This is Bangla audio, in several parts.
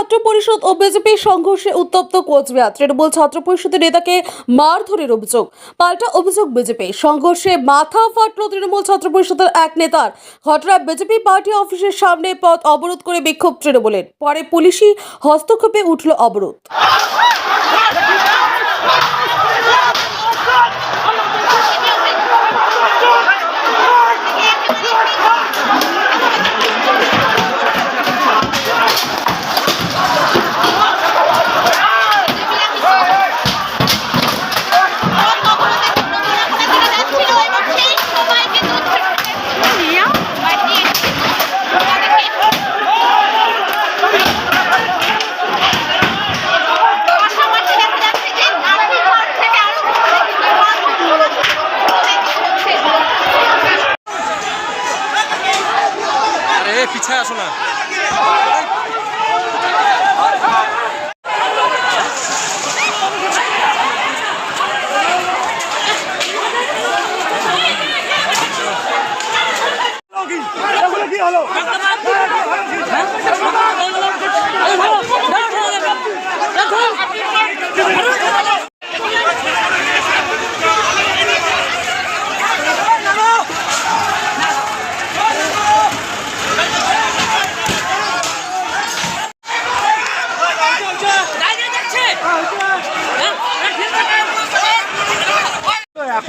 ছাত্র পরিষদ ও বিজেপির সংঘর্ষে উত্তপ্ত কোচবিহার। তৃণমূল ছাত্র পরিষদের নেতাকে মারধরের অভিযোগ। পাল্টা অভিযোগ বিজেপি। সংঘর্ষে মাথা ফাটল তৃণমূল ছাত্র পরিষদের এক নেতার। ঘটনায় বিজেপি পার্টি অফিসের সামনে পথ অবরোধ করে বিক্ষোভ তৃণমূলের। পরে পুলিশি হস্তক্ষেপে উঠল অবরোধ।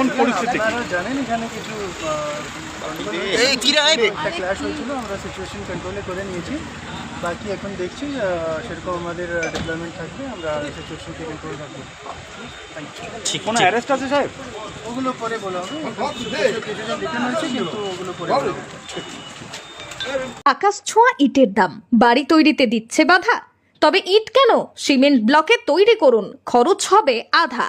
এখন পরিস্থিতি কি? জানেন এখানে কিছু এই কি রে একটা ক্লাশ হয়েছিল আমরা সিচুয়েশন কন্ট্রোলে করে নিয়েছি। বাকি এখন দেখছি সেরকম আমাদের ডেভেলপমেন্ট থাকবে আমরা সিচুয়েশনকে কন্ট্রোল রাখব কোনো অ্যারেস্ট আছে সাহেব? ওগুলো পরে বলা হবে। ডিসিশন হয়েছে কিন্তু ওগুলো পরে আকাশ ছোঁয়া ইটের দাম। বাড়ি তৈরিতে দিচ্ছে বাধা। তবে ইট কেন? সিমেন্ট ব্লকে তৈরি করুন। খরচ হবে আধা।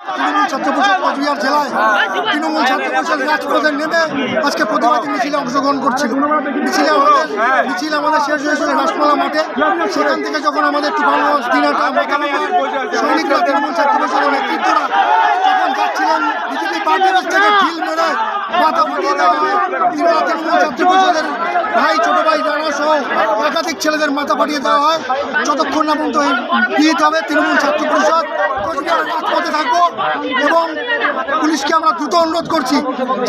Trinamool Chhatra Parishad Cooch Behar জেলায় তৃণমূল ছাত্র পরিষদ রাজপথে নেমে আজকে প্রতিবাদী মিছিলে অংশগ্রহণ করছিল। মিছিলে আমাদের মিছিল আমাদের শেষ হয়েছিল রাসমালা মাঠে। সেখান থেকে যখন আমাদের সৈনিকরা তৃণমূল ছাত্র পরিষদের তখন যাচ্ছিলেন বিজেপি পার্টি অফিস থেকে ঢিল মেরে মাথা ফাটিয়ে দেওয়া তৃণমূল ভাই, ছোট ভাই, রানা সহ একাধিক ছেলেদের মাথা ফাটিয়ে দেওয়া হয়। যতক্ষণ না পর্যন্ত বিহিত হবে, তৃণমূল ছাত্র পরিষদ কোচবিহার রাজপথে থাকব এবং পুলিশকে আমরা দ্রুত অনুরোধ করছি,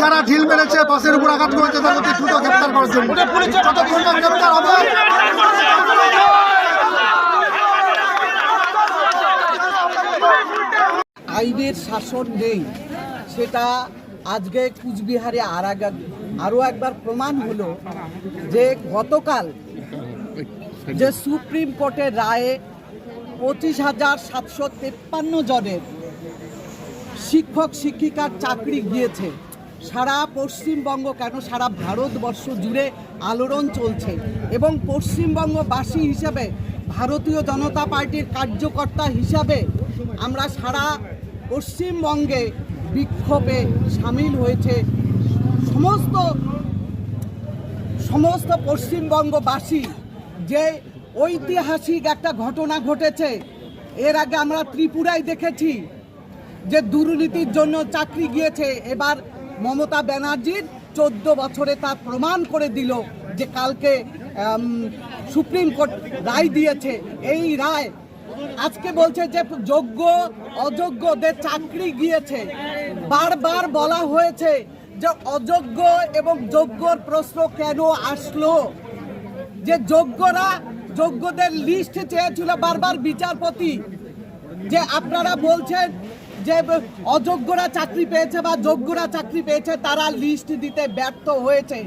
যারা ঢিল মেরেছে, বাসের উপর আঘাত করেছে, তাদেরকে দ্রুত গ্রেপ্তার করার জন্য। যতক্ষণ না গ্রেপ্তার হবে, আইনের শাসন নেই, সেটা আজকে কুচবিহারে আর আরও একবার প্রমাণ হলো যে গতকাল যে সুপ্রিম কোর্টের রায়ে পঁচিশ হাজার সাতশো তেপ্পান্ন জনের শিক্ষক, শিক্ষিকার চাকরি গিয়েছে। সারা পশ্চিমবঙ্গ কেন? সারা ভারতবর্ষ জুড়ে আলোড়ন চলছে এবং পশ্চিমবঙ্গবাসী হিসাবে, ভারতীয় জনতা পার্টির কার্যকর্তা হিসাবে আমরা সারা পশ্চিমবঙ্গে বিক্ষোভে সামিল হয়েছে সমস্ত সমস্ত পশ্চিমবঙ্গবাসী যে ঐতিহাসিক একটা ঘটনা ঘটেছে। এর আগে আমরা ত্রিপুরায় দেখেছি যে দুর্নীতির জন্য চাকরি গিয়েছে। এবার মমতা ব্যানার্জির চোদ্দ বছরে তার প্রমাণ করে দিল যে কালকে সুপ্রিম কোর্ট রায় দিয়েছে। এই রায় আজকে বলছে যে যোগ্য, অযোগ্যদের চাকরি গিয়েছে। বারবার বলা হয়েছে যে অযোগ্য এবং যোগ্যর প্রশ্ন কেন আসলো? যে যোগ্যরা যোগ্যদের লিস্ট চেয়েছিল বারবার বিচারপতি, যে আপনারা বলছেন যে অযোগ্যরা চাকরি পেয়েছে বা যোগ্যরা চাকরি পেয়েছে, তারা লিস্ট দিতে ব্যর্থ হয়েছে।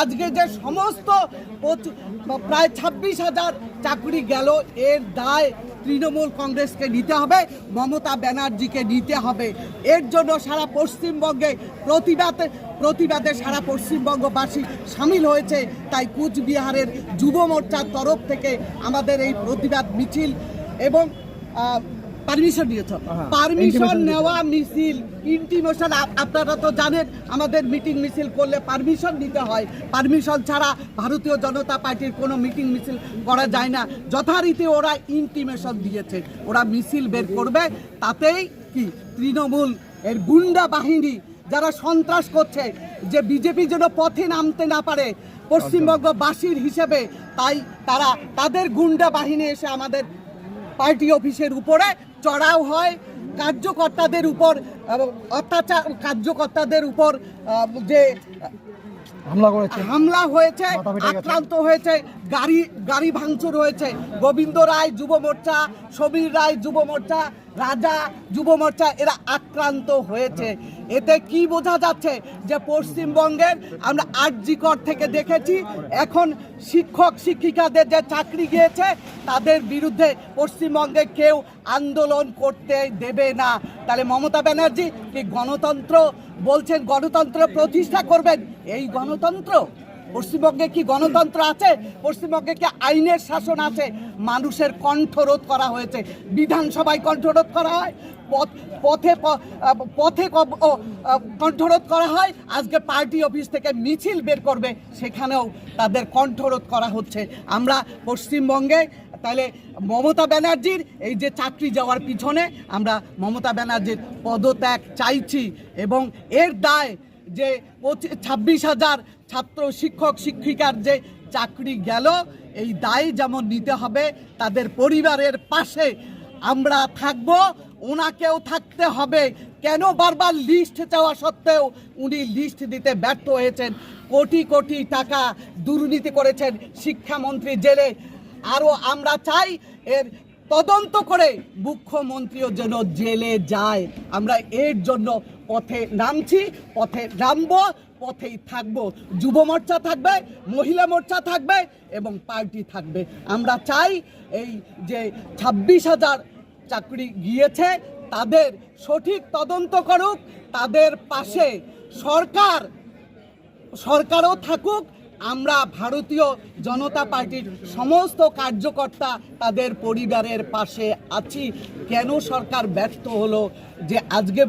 আজকে যে সমস্ত প্রায় ছাব্বিশ হাজার চাকরি গেল, এর দায় তৃণমূল কংগ্রেসকে নিতে হবে, মমতা ব্যানার্জিকে নিতে হবে। এর জন্য সারা পশ্চিমবঙ্গে প্রতিবাদ, প্রতিবাদে সারা পশ্চিমবঙ্গবাসী সামিল হয়েছে। তাই কুচবিহারের যুব মোর্চার তরফ থেকে আমাদের এই প্রতিবাদ মিছিল এবং পারমিশন নিয়েছ পারমিশন নেওয়া মিছিল ইন্টিমেশন আপনারা তো জানেন আমাদের মিটিং মিছিল করলে পারমিশন নিতে হয়। পারমিশন ছাড়া ভারতীয় জনতা পার্টির কোনো মিটিং মিছিল করা যায় না। যথারীতি ওরা ইন্টিমেশন দিয়েছে। ওরা মিছিল বের করবে। তাতেই কি? তৃণমূল এর গুন্ডা বাহিনী যারা সন্ত্রাস করছে যে বিজেপি যেন পথে নামতে না পারে পশ্চিমবঙ্গবাসীর হিসেবে তাই তারা তাদের গুন্ডা বাহিনী এসে আমাদের পার্টি অফিসের উপরে চড়াও হয়। কার্যকর্তাদের উপর অত্যাচার কার্যকর্তাদের উপর যে হামলা করেছে। হামলা হয়েছে। আক্রান্ত হয়েছে গাড়ি গাড়ি ভাঙচুর হয়েছে গোবিন্দ রায় যুব মোর্চা সমীর রায় যুব মোর্চা রাজা যুব মোর্চা এরা আক্রান্ত হয়েছে। এতে কি বোঝা যাচ্ছে যে পশ্চিমবঙ্গের আমরা আরজিকর থেকে দেখেছি এখন শিক্ষক শিক্ষিকাদের যে চাকরি গিয়েছে, তাদের বিরুদ্ধে পশ্চিমবঙ্গে কেউ আন্দোলন করতে দেবে না। তাহলে মমতা ব্যানার্জি কি গণতন্ত্র বলছেন, গণতন্ত্র প্রতিষ্ঠা করবেন? এই গণতন্ত্র? পশ্চিমবঙ্গে কি গণতন্ত্র আছে? পশ্চিমবঙ্গে কি আইনের শাসন আছে? মানুষের কণ্ঠরোধ করা হয়েছে। বিধানসভায় কণ্ঠরোধ করা হয়? পথ- পথে পথে কণ্ঠরোধ করা হয়। আজকে পার্টি অফিস থেকে মিছিল বের করবে, সেখানেও তাদের কণ্ঠরোধ করা হচ্ছে। আমরা পশ্চিমবঙ্গে, তাহলে মমতা ব্যানার্জির এই যে চাকরি যাওয়ার পিছনে, আমরা মমতা ব্যানার্জির পদত্যাগ চাইছি এবং এর দায় যে ছাব্বিশ হাজার ছাত্র শিক্ষক শিক্ষিকার যে চাকরি গেল, এই দায় যেমন নিতে হবে, তাদের পরিবারের পাশে আমরা থাকব। ওনাকেও থাকতে হবে। কেন বারবার লিস্ট চাওয়া সত্ত্বেও উনি লিস্ট দিতে ব্যর্থ হয়েছেন? কোটি কোটি টাকা দুর্নীতি করেছেন শিক্ষামন্ত্রী জেলে। আরও আমরা চাই এর তদন্ত করে মুখ্যমন্ত্রীও যেন জেলে যায়। আমরা এর জন্য পথে নামছি, পথে নামবো, পথেই থাকব। যুব মোর্চা থাকবে, মহিলা মোর্চা থাকবে এবং পার্টি থাকবে। আমরা চাই এই যে ছাব্বিশ হাজার চাকরি গিয়েছে, তাদের সঠিক তদন্ত করুক, তাদের পাশে সরকার, সরকারও থাকুক, আমরা ভারতীয় জনতা পার্টির সমস্ত কার্যকর্তা তাদের পরিবারের পাশে আছি। কেন সরকার ব্যর্থ হলো যে আজকে